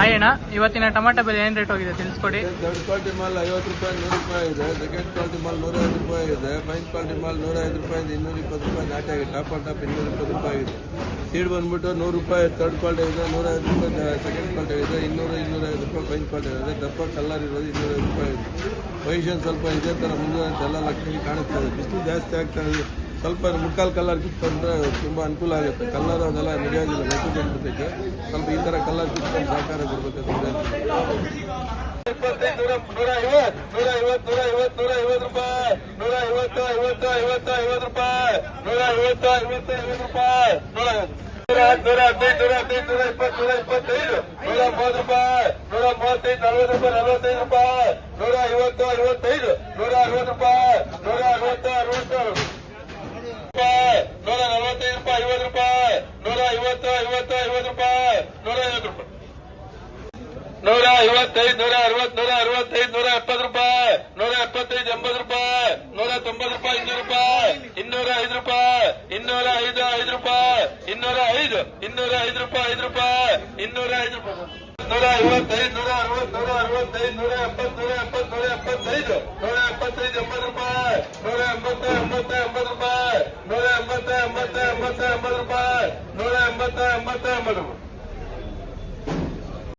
ಅಣ್ಣ ಇವತ್ತಿನ ಟೊಮೆಟೊ ಬೆಲೆ ಏನು ರೇಟ್ ಹೋಗಿದೆ ತಿಳಿಸ್ಕೊಡಿ. ದೊಡ್ಡ ಕ್ವಾಲಿಟಿ ಮಾಲ್ ಐವತ್ತು ರೂಪಾಯಿ ನೂರು ರೂಪಾಯಿ ಇದೆ ಸೆಕೆಂಡ್ ಕ್ವಾಲಿಟಿ ಮಾಲ್ ನೂರೈವತ್ತು ರೂಪಾಯಿ ಇದೆ ಫೈನ್ ಕ್ವಾಲಿಟಿ ಮಾಲ್ ನೂರ ಐದು ರೂಪಾಯಿಂದ ಇನ್ನೂರ ಇಪ್ಪತ್ತು ರೂಪಾಯಿ ನಾಟಿ ಆಗಿದೆ ಟಾಪ್ ಆನ್ ಟಾಪ್ ಇನ್ನೂರ ಇಪ್ಪತ್ತು ರೂಪಾಯಿ ಇದೆ. ಸೀಡ್ ಬಂದ್ಬಿಟ್ಟು ನೂರು ರೂಪಾಯಿ ತರ್ಡ್ ಕ್ವಾಲಿಟಿ ಇದೆ ನೂರ ಐದು ರೂಪಾಯಿ ಸೆಕೆಂಡ್ ಕ್ವಾಲಿಟಿ ಇದೆ, ಇನ್ನೂರ ಇನ್ನೂರ ಐದು ರೂಪಾಯಿ ಫೈನ್ ಕ್ವಾಲಿಟಿ ಇದೆ, ದಪ್ಪ ಕಲ್ಲರ್ ಇರೋದು ಇನ್ನೂರೈದು ರೂಪಾಯಿ ಇದೆ. ಪೊಸಿಷನ್ ಸ್ವಲ್ಪ ಇದೇ ಥರ ಮುಂದೆ ಎಲ್ಲ ಲಕ್ಷಣ ಕಾಣಿಸ್ತಾ ಇದೆ ಬಿಸಿಲು ಜಾಸ್ತಿ ಆಗ್ತಾ ಇದೆ. ಸ್ವಲ್ಪ ಮುಕ್ಕಾಲು ಕಲರ್ ಕಿತ್ಕೊಂಡ್ರೆ ತುಂಬ ಅನುಕೂಲ ಆಗುತ್ತೆ. ಕಲರ್ ಅದೆಲ್ಲ ನಡೆಯೋದಿಲ್ಲ ಮೆಸೇಜ್ ಜೊತೆಗೆ ಸ್ವಲ್ಪ ಈ ತರ ಕಲರ್ ಸಹಕಾರ ನೂರ ಐವತ್ತು ನೂರ ಐವತ್ತು ನೂರ ಐವತ್ತು ರೂಪಾಯಿ, ನೂರ ಐವತ್ತು ಐವತ್ತು ಐವತ್ತು ಐವತ್ತು ರೂಪಾಯಿ, ನೂರ ಐವತ್ತು ಐವತ್ತು ಐವತ್ತು ರೂಪಾಯಿ ನೂರ ನೂರ ಹದಿನೈದು ನೂರ ಹದಿನೈದು, ನೂರ ಇಪ್ಪತ್ತು, ನೂರ ಇಪ್ಪತ್ತೈದು, ನೂರ ಮೂವತ್ತು ರೂಪಾಯಿ, ನೂರ ಮೂವತ್ತೈದು, ನಲವತ್ತು ರೂಪಾಯಿ, ನಲವತ್ತೈದು ರೂಪಾಯಿ, ನೂರ ಐವತ್ತು, ಐವತ್ತೈದು, ನೂರ ಅರವತ್ತು ರೂಪಾಯಿ, ನೂರ ಅರವತ್ತು ಅರವತ್ತು ರೂಪಾಯಿ ನೂರ ನಲವತ್ತೈದು ರೂಪಾಯಿ ಐವತ್ತು ರೂಪಾಯಿ ನೂರ ಐವತ್ತು ಐವತ್ತು ಐವತ್ತು ರೂಪಾಯಿ ನೂರ ಐವತ್ತು ರೂಪಾಯಿ ನೂರ ಐವತ್ತೈದು, ನೂರ ಅರವತ್ತು, ನೂರ ಅರವತ್ತೈದು, ನೂರ ಎಪ್ಪತ್ತು ರೂಪಾಯಿ, ನೂರ ಎಪ್ಪತ್ತೈದು, ಎಂಬತ್ತು ರೂಪಾಯಿ, ನೂರ ತೊಂಬತ್ತು ರೂಪಾಯಿ, ಇನ್ನೂರು ರೂಪಾಯಿ, ಇನ್ನೂರ ಐದು ರೂಪಾಯಿ, ಇನ್ನೂರ ಐದು ಐದು ರೂಪಾಯಿ, ಇನ್ನೂರ ಐದು ಇನ್ನೂರ ಐದು ರೂಪಾಯಿ ಐದು ರೂಪಾಯಿ, ಇನ್ನೂರ ಐದು ರೂಪಾಯಿ. ನೂರ ಐವತ್ತೈದು, ನೂರ ಅರವತ್ ನೂರ ಅರವತ್ತೈದು, ನೂರ ಎಪ್ಪತ್ತು ನೂರ ಎಪ್ಪತ್ತು, ನೂರ ಎಪ್ಪತ್ತೈದು ನೂರ ಎಪ್ಪತ್ತೈದು, ಎಂಬತ್ತು ರೂಪಾಯಿ, ನೂರ ಎಂಬತ್ತು ಎಂಬತ್ತು ಎಂಬತ್ತು ರೂಪಾಯಿ, ನೂರ ಎಂಬತ್ತು ಎಂಬತ್ತು ಎಂಬತ್ತು ಎಂಬತ್ತು ರೂಪಾಯಿ, ನೂರ ಎಂಬತ್ತು ಎಂಬತ್ತು ಎಂಬತ್ತು ರೂಪಾಯಿ.